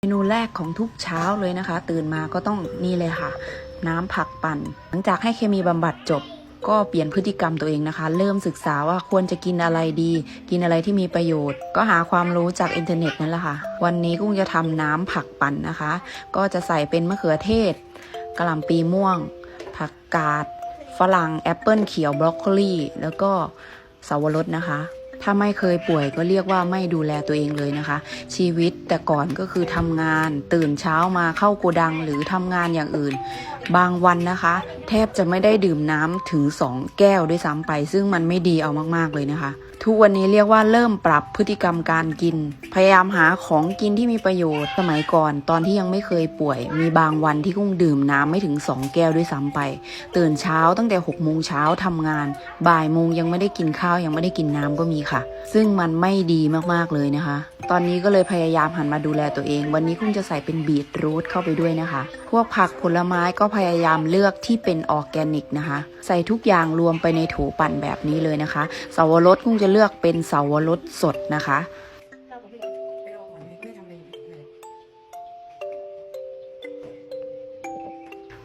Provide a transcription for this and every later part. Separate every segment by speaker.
Speaker 1: เมนูแรกของทุกเช้าเลยนะคะ ตื่นมาก็ต้องนี่เลยค่ะ น้ำผักปั่น หลังจากให้เคมีบำบัดจบ ก็เปลี่ยนพฤติกรรมตัวเองนะคะ เริ่มศึกษาว่าควรจะกินอะไรดี กินอะไรที่มีประโยชน์ ก็หาความรู้จากอินเทอร์เน็ตนั่นแหละค่ะ วันนี้กุ้งจะทำน้ำผักปั่นนะคะ ก็จะใส่เป็นมะเขือเทศกระหล่ำปีม่วง ผักกาดฝรั่งแอปเปิลเขียวบรอกโคลีแล้วก็สาวรสนะคะ ถ้าไม่เคยป่วยก็เรียกว่าไม่ดูแลตัวเองเลยนะคะ ชีวิตแต่ก่อนก็คือทำงาน ตื่นเช้ามาเข้าโกดังหรือทำงานอย่างอื่น บางวันนะคะ แทบจะไม่ได้ดื่มน้ำถึง 2 แก้วด้วยซ้ำไป ซึ่งมันไม่ดีเอามากๆเลยนะคะ ทุกวันนี้เรียกว่าเริ่มปรับพฤติกรรมการกิน พยายามหาของกินที่มีประโยชน์สมัยก่อน ตอนที่ยังไม่เคยป่วย มีบางวันที่กุ้งดื่มน้ำไม่ถึง 2 แก้วด้วยซ้ำไป ตื่นเช้าตั้งแต่6กโมงเช้าทำงาน บ่ายโมงยังไม่ได้กินข้าวยังไม่ได้กินน้ำก็มีค่ะ ซึ่งมันไม่ดีมากๆเลยนะคะ ตอนนี้ก็เลยพยายามหันมาดูแลตัวเอง วันนี้กุ้งจะใส่เป็นบีทรูทเข้าไปด้วยนะคะ พวกผักผลไม้ก็พยายามเลือกที่เป็นออร์แกนิกนะคะ ใส่ทุกอย่างรวมไปในโถปั่นแบบนี้เลยนะคะเสาวรสกุ้งจะเลือกเป็นเสาวรสสดนะคะ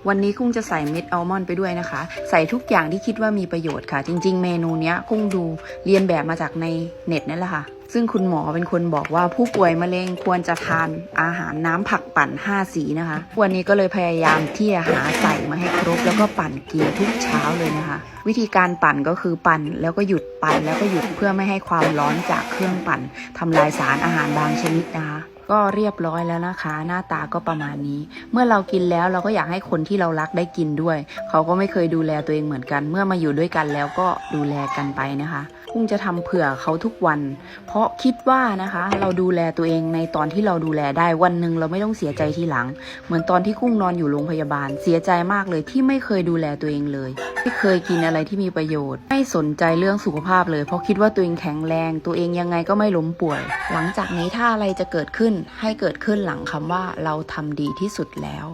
Speaker 1: วันนี้กุ้งจะใส่เม็ดอัลมอนด์ไปด้วยนะคะ ใส่ทุกอย่างที่คิดว่ามีประโยชน์ค่ะ จริง ๆ เมนูเนี้ยกุ้งดูเรียนแบบมาจากในเน็ตนั่นแหละค่ะ ซึ่งคุณหมอเป็นคนบอกว่าผู้ป่วยมะเร็งควรจะทานอาหารน้ำผักปั่น 5 สีนะคะ วันนี้ก็เลยพยายามที่จะหาใส่มาให้ครบแล้วก็ปั่นกินทุกเช้าเลยนะคะ วิธีการปั่นก็คือปั่นแล้วก็หยุดปั่นแล้วก็หยุดเพื่อไม่ให้ความร้อนจากเครื่องปั่นทำลายสารอาหารบางชนิดนะคะก็เรียบร้อยแล้วนะคะ หน้าตาก็ประมาณนี้ เมื่อเรากินแล้วเราก็อยากให้คนที่เรารักได้กินด้วย เขาก็ไม่เคยดูแลตัวเองเหมือนกัน เมื่อมาอยู่ด้วยกันแล้วก็ดูแลกันไปนะคะ กุ้งจะทำเผื่อเขาทุกวัน เพราะคิดว่านะคะ เราดูแลตัวเองในตอนที่เราดูแลได้วันหนึ่งเราไม่ต้องเสียใจทีหลัง เหมือนตอนที่กุ้งนอนอยู่โรงพยาบาล เสียใจมากเลยที่ไม่เคยดูแลตัวเองเลย ไม่เคยกินอะไรที่มีประโยชน์ ไม่สนใจเรื่องสุขภาพเลย เพราะคิดว่าตัวเองแข็งแรง ตัวเองยังไงก็ไม่ล้มป่วย หลังจากนี้ถ้าอะไรจะเกิดขึ้นให้เกิดขึ้นหลังคำว่าเราทำดีที่สุดแล้ว